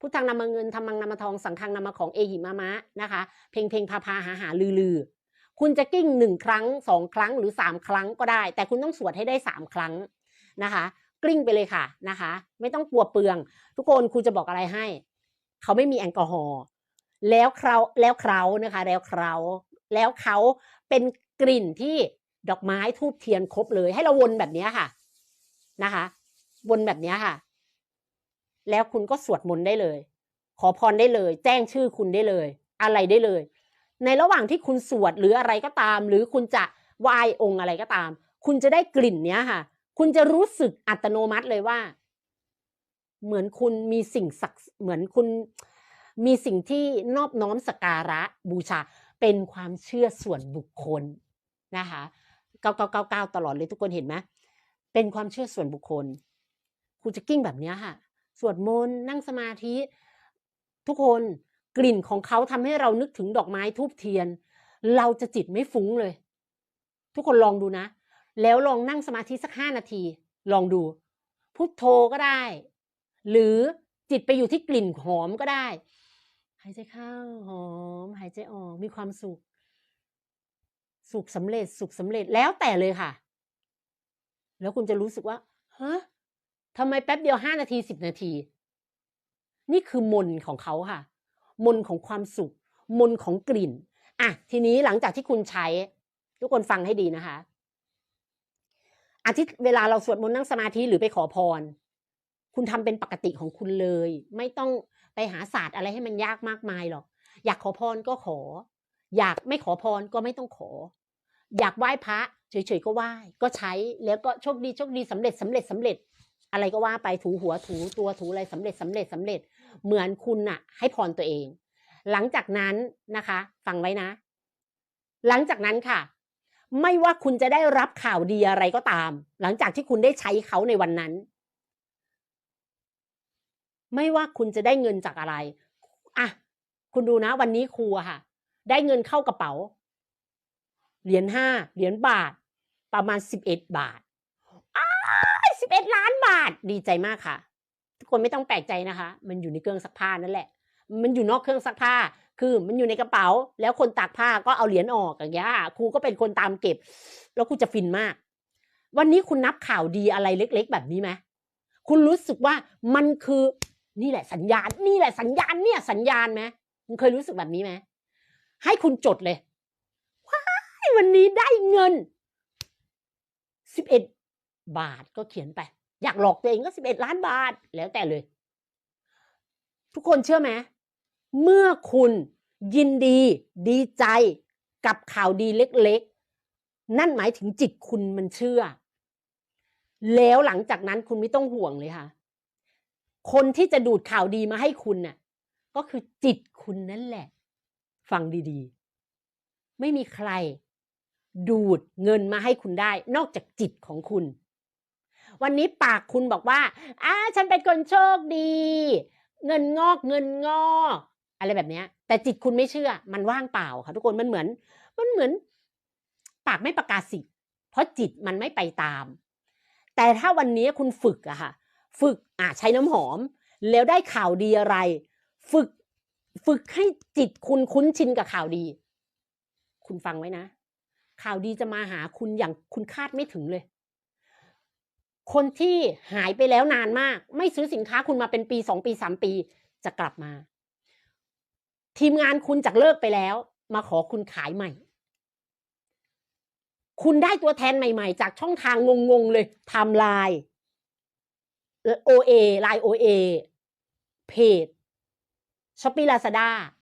พุทธังนามาเงินธรรมังนามาทองสังฆังนามาของเอหิมามะนะคะ เพลงเพลงพาพาหาหาลือลือคุณจะกิ้งหนึ่งครั้งสองครั้งหรือสามครั้งก็ได้ แต่คุณต้องสวดให้ได้สามครั้งนะคะ กลิ้งไปเลยค่ะนะคะ ไม่ต้องกลัวเปลือง ทุกคนครูจะบอกอะไรให้ เขาไม่มีแอลกอฮอล์แล้วเขาแล้วเขานะคะ แล้วเขาแล้วเขาเป็นกลิ่นที่ดอกไม้ทูบเทียนครบเลย ให้เราวนแบบนี้ค่ะนะคะ วนแบบนี้ค่ะ แล้วคุณก็สวดมนต์ได้เลย ขอพรได้เลย แจ้งชื่อคุณได้เลย อะไรได้เลย ในระหว่างที่คุณสวดหรืออะไรก็ตาม หรือคุณจะไหว้องค์อะไรก็ตาม คุณจะได้กลิ่นเนี้ยค่ะ คุณจะรู้สึกอัตโนมัติเลยว่า เหมือนคุณมีสิ่งศักดิ์เหมือนคุณมีสิ่งที่นอบน้อมสการะบูชาเป็นความเชื่อส่วนบุคคลนะคะ9999 ตลอดเลยทุกคนเห็นไหมเป็นความเชื่อส่วนบุคคล คุณจะกิ้งแบบเนี้ยค่ะ สวดมนต์นั่งสมาธิ ทุกคนกลิ่นของเขาทำให้เรานึกถึงดอกไม้ทูบเทียน เราจะจิตไม่ฟุ้งเลย ทุกคนลองดูนะ แล้วลองนั่งสมาธิสักห้านาที ลองดูพุทโธก็ได้ หรือจิตไปอยู่ที่กลิ่นหอมก็ได้ หายใจเข้าหอม หายใจออกมีความสุข สุขสำเร็จสุขสำเร็จแล้วแต่เลยค่ะ แล้วคุณจะรู้สึกว่าฮะ ทำไมแป๊บเดียวห้านาทีสิบนาที นี่คือมนต์ของเขาค่ะ มนต์ของความสุข มนต์ของกลิ่นอะทีนี้หลังจากที่คุณใช้ ทุกคนฟังให้ดีนะคะอาทิตย์เวลาเราสวดมนต์นั่งสมาธิหรือไปขอพร คุณทำเป็นปกติของคุณเลย ไม่ต้องไปหาศาสตร์อะไรให้มันยากมากมายหรอก อยากขอพรก็ขอ อยากไม่ขอพรก็ไม่ต้องขอ อยากไหว้พระเฉยๆก็ไหว้ก็ใช้แล้วก็โชคดีโชคดีสำเร็จสำเร็จสำเร็จ อะไรก็ว่าไปถูหัวถูตัวถูอะไรสำเร็จสำเร็จสำเร็จ เหมือนคุณน่ะ ให้พรตัวเอง หลังจากนั้นนะคะ ฟังไว้นะ หลังจากนั้นค่ะ ไม่ว่าคุณจะได้รับข่าวดีอะไรก็ตาม หลังจากที่คุณได้ใช้เขาในวันนั้น ไม่ว่าคุณจะได้เงินจากอะไรอะคุณดูนะวันนี้ครูค่ะ ได้เงินเข้ากระเป๋า เหรียญห้าเหรียญบาท ประมาณสิบเอ็ดบาท 11 ล้านบาทดีใจมากค่ะ ทุกคนไม่ต้องแปลกใจนะคะ มันอยู่ในเครื่องซักผ้านั่นแหละ มันอยู่นอกเครื่องซักผ้า คือมันอยู่ในกระเป๋า แล้วคนตากผ้าก็เอาเหรียญออกอย่างเงี้ยครูก็เป็นคนตามเก็บ แล้วครูจะฟินมาก วันนี้คุณนับข่าวดีอะไรเล็ก ๆ แบบนี้ไหมคุณรู้สึกว่ามันคือนี่แหละสัญญาณ นี่แหละสัญญาณเนี่ยสัญญาณไหมคุณเคยรู้สึกแบบนี้ไหมให้คุณจดเลยว้ายวันนี้ได้เงินสิบเอ็ด บาทก็เขียนไป อยากหลอกตัวเองก็สิบเอ็ดล้านบาทแล้วแต่เลย ทุกคนเชื่อไหมเมื่อคุณยินดี ดีใจกับข่าวดีเล็กๆ นั่นหมายถึงจิตคุณมันเชื่อ แล้วหลังจากนั้นคุณไม่ต้องห่วงเลยค่ะ คนที่จะดูดข่าวดีมาให้คุณน่ะ ก็คือจิตคุณนั่นแหละ ฟังดีๆ ไม่มีใครดูดเงินมาให้คุณได้ นอกจากจิตของคุณ วันนี้ปากคุณบอกว่าอ่าฉันเป็นคนโชคดี เงินงอกเงินงอกอะไรแบบนี้แต่จิตคุณไม่เชื่อ มันว่างเปล่าค่ะทุกคนมันเหมือน มันเหมือน ปากไม่ประกาศสิทธิ์เพราะจิตมันไม่ไปตาม แต่ถ้าวันนี้คุณฝึกอะค่ะ ฝึกอะใช้น้ำหอม แล้วได้ข่าวดีอะไร ฝึกฝึกให้จิตคุณคุ้นชินกับข่าวดี คุณฟังไว้นะ ข่าวดีจะมาหาคุณอย่างคุณคาดไม่ถึงเลย คนที่หายไปแล้วนานมาก ไม่ซื้อสินค้าคุณมาเป็นปีสองปีสามปีจะกลับมา ทีมงานคุณจากเลิกไปแล้ว มาขอคุณขายใหม่ คุณได้ตัวแทนใหม่ ๆ จากช่องทางงงๆเลยทม์ไลน์โอเอไลน์โอเอเพจช้อปปี้ลาซาด้า